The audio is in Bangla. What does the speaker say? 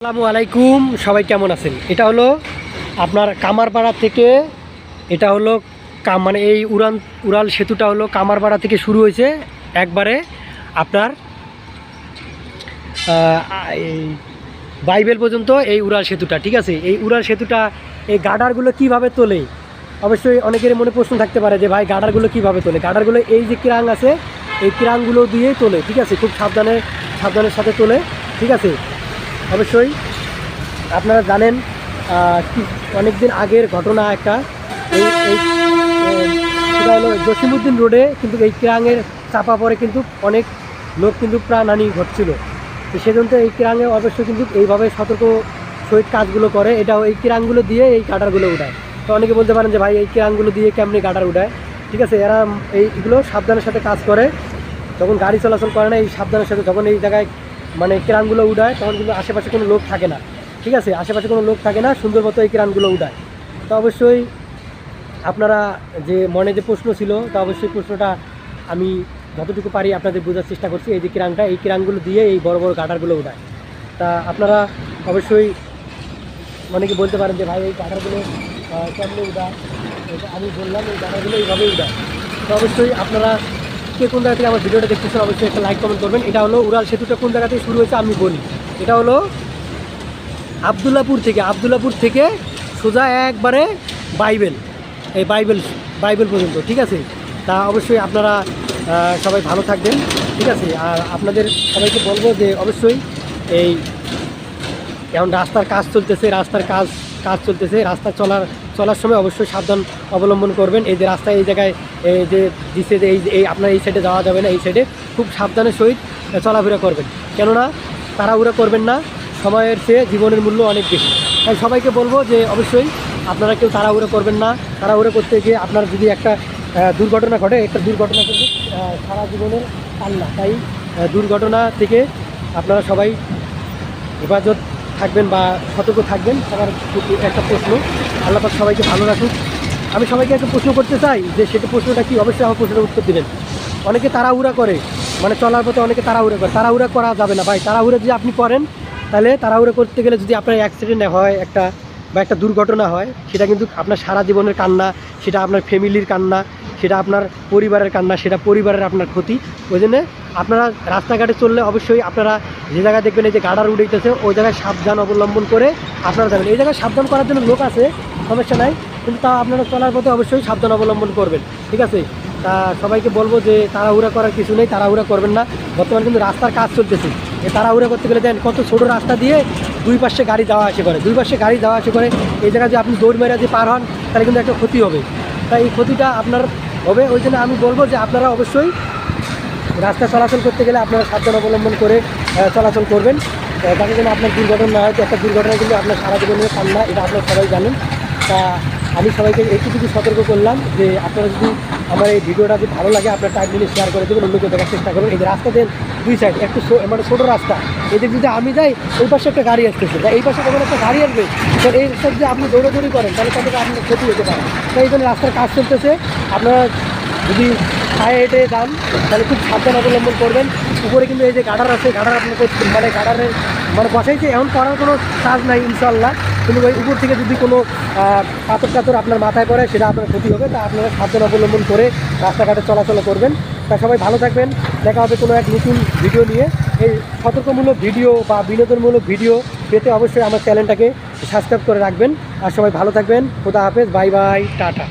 আসসালামু আলাইকুম, সবাই কেমন আছেন? এটা হলো আপনার কামারপাড়া থেকে, এটা হলো কাম মানে এই উড়ান উড়াল সেতুটা হলো কামারপাড়া থেকে শুরু হয়েছে। একবারে আপনার এই বাইবেল পর্যন্ত এই উড়াল সেতুটা, ঠিক আছে? এই উড়াল সেতুটা, এই গার্ডারগুলো কীভাবে তোলে? অবশ্যই অনেকের মনে প্রশ্ন থাকতে পারে যে, ভাই গার্ডারগুলো কীভাবে তোলে? গার্ডারগুলো এই যে কিরাং আছে, এই কিরাংগুলো দিয়েই তোলে, ঠিক আছে? খুব সাবধানে সাবধানের সাথে তোলে, ঠিক আছে? অবশ্যই আপনারা জানেন অনেক দিন আগের ঘটনা একটা। এই সেটা হলো জসিমুদ্দিন রোডে কিন্তু এই কিরাঙের চাপা পরে কিন্তু অনেক লোক কিন্তু প্রাণহানি ঘটছিল। তো সেজন্য এই কিরাঙে অবশ্যই কিন্তু এইভাবে সতর্ক সহিত কাজগুলো করে, এটাও এই কিরাংগুলো দিয়ে এই কাটারগুলো উঠায়। তো অনেকে বলতে পারেন যে, ভাই, এই কিরাংগুলো দিয়ে কেমনি কাটার উঠায়? ঠিক আছে, এরা এইগুলো সাবধানের সাথে কাজ করে। যখন গাড়ি চলাচল করে না, এই সাবধানের সাথে যখন এই জায়গায় মানে ক্রানগুলো উঠায় তখন কিন্তু আশেপাশে কোনো লোক থাকে না। ঠিক আছে? আশেপাশে কোনো লোক থাকে না, সুন্দর মতো এই ক্রানগুলো উঠায় তো অবশ্যই আপনারা যে মনে যে প্রশ্ন ছিল, তা অবশ্যই প্রশ্নটা আমি যতটুকু পারি আপনাদের বোঝার চেষ্টা করছি। এই যে কিরাংটা এই কিরাংগুলো দিয়ে এই বড় বড় গাটারগুলো উঠায় তা আপনারা অবশ্যই অনেকে বলতে পারেন যে, ভাই, এই গাটারগুলো কেমনে উঠায় আমি বললাম, এই গাটারগুলো এইভাবেই উঠায় তো অবশ্যই আপনারা কে কোন জায়গা থেকে আমার ভিডিওটা দেখতেছেন, অবশ্যই একটা লাইক কমেন্ট করবেন। এটা হলো উড়াল সেতুটা কোন জায়গা থেকে শুরু হয়েছে আমি বলি। এটা হলো আবদুল্লাপুর থেকে। আবদুল্লাপুর থেকে সোজা একবারে বাইবেল, এই বাইবেল বাইবেল পর্যন্ত, ঠিক আছে? তা অবশ্যই আপনারা সবাই ভালো থাকবেন, ঠিক আছে? আর আপনাদের সবাইকে বলব যে অবশ্যই এই, এখন রাস্তার কাজ চলতেছে, রাস্তার কাজ কাজ চলতেছে। রাস্তা চলার চলার সময় অবশ্যই সাবধান অবলম্বন করবেন। এই যে রাস্তায় এই জায়গায় এই যে দিচ্ছে যে এই এই আপনার এই সাইডে যাওয়া যাবে না, এই সাইডে খুব সাবধানের সহিত চলাফেরা করবেন। কেননা তাড়াহুড়া করবেন না, সময়ের চেয়ে জীবনের মূল্য অনেক বেশি। তাই সবাইকে বলব যে অবশ্যই আপনারা কেউ তাড়াহুড়ো করবেন না। তাড়াহুড়ো করতে গিয়ে আপনার যদি একটা দুর্ঘটনা ঘটে, একটা দুর্ঘটনা কিন্তু সারা জীবনের কান্না। তাই দুর্ঘটনা থেকে আপনারা সবাই হেফাজত থাকবেন বা সতর্ক থাকবেন প্রতি একটা প্রশ্ন। আল্লাপাক সবাইকে ভালো রাখুক। আমি সবাইকে একটা প্রশ্ন করতে চাই যে সেটা প্রশ্নটা কি? অবশ্যই আমার প্রশ্নের উত্তর দেবেন। অনেকে তাড়াহুড়া করে মানে চলার পথে অনেকে তাড়াহুড়া করে। তাড়াহুড়া করা যাবে না ভাই। তাড়াহুড়া যদি আপনি করেন, তাহলে তাড়াহুড়া করতে গেলে যদি আপনার অ্যাক্সিডেন্ট হয়, একটা বা একটা দুর্ঘটনা হয়, সেটা কিন্তু আপনার সারা জীবনের কান্না, সেটা আপনার ফ্যামিলির কান্না, সেটা আপনার পরিবারের কান্না, সেটা পরিবারের আপনার ক্ষতি। ওই জন্যে আপনারা রাস্তাঘাটে চললে অবশ্যই আপনারা যে জায়গায় দেখবেন এই যে গাডার উড়ে উঠেছে ওই জায়গায় সাবধান অবলম্বন করে আপনারা যাবেন। এই জায়গায় সাবধান করার জন্য লোক আছে, সমস্যা নাই, কিন্তু তা আপনারা চলার পথে অবশ্যই সাবধান অবলম্বন করবেন, ঠিক আছে? তা সবাইকে বলব যে তাড়াহুড়া করার কিছু নেই, তাড়াহুড়া করবেন না। বর্তমানে কিন্তু রাস্তার কাজ চলতেছে। এই তাড়াহুড়া করতে গেলে দেন, কত ছোটো রাস্তা দিয়ে দুই পাশে গাড়ি যাওয়া আসে করে, দুই পাশে গাড়ি যাওয়া আসে করে, এই জায়গায় যদি আপনি দৌড় মেরে যদি পার হন, তাহলে কিন্তু একটা ক্ষতি হবে। তাই এই ক্ষতিটা আপনার হবে, ওই জন্য আমি বলব যে আপনারা অবশ্যই রাস্তা চলাচল করতে গেলে আপনারা সাবধান অবলম্বন করে চলাচল করবেন। যাতে যেন আপনার দুর্ঘটনা না হয় একটা দুর্ঘটনা কিন্তু আপনার সারা জীবনের কান্না, এটা আপনারা সবাই জানেন। তা আমি সবাইকে এইটুকু সতর্ক করলাম যে আপনারা যদি আমার এই ভিডিওটা যদি ভালো লাগে, আপনার টাইম মিনিট শেয়ার করে দেবেন, অন্যকে দেখার চেষ্টা করবেন। এই যে রাস্তা দেন দুই সাইড একটু মানে ছোটো রাস্তা। এদিক যদি আমি যাই, ওই পাশে একটা গাড়ি আসতেছে। তা এই পাশে যখন একটা গাড়ি আসবে, তো এই সাইড যদি আপনি দৌড়াদৌড়ি করেন, তাহলে তাদের আপনার ক্ষতি হতে পারে। তো এই জন্য রাস্তার কাজ চলতেছে। আপনারা যদি পায়ে হেঁটে যান, তাহলে খুব সাবধান অবলম্বন করবেন। উপরে কিন্তু এই যে গাডার আছে গাডার আপনাকে মানে গাডারের মানে বসাইছে, এমন করার কোনো চার্জ নাই ইনশাল্লাহ কিন্তু ওই উপর থেকে যদি কোনো পাথর টাথর আপনার মাথায় পড়ে, সেটা আপনার ক্ষতি হবে। তা আপনারা সাবধান অবলম্বন করে রাস্তাঘাটে চলাচল করবেন। তা সবাই ভালো থাকবেন। দেখা হবে কোনো এক নতুন ভিডিও নিয়ে। এই সতর্কমূলক ভিডিও বা বিনোদনমূলক ভিডিও পেতে অবশ্যই আমার চ্যানেলটাকে সাবস্ক্রাইব করে রাখবেন। আর সবাই ভালো থাকবেন। খোদা হাফেজ। Bye bye. টাটা।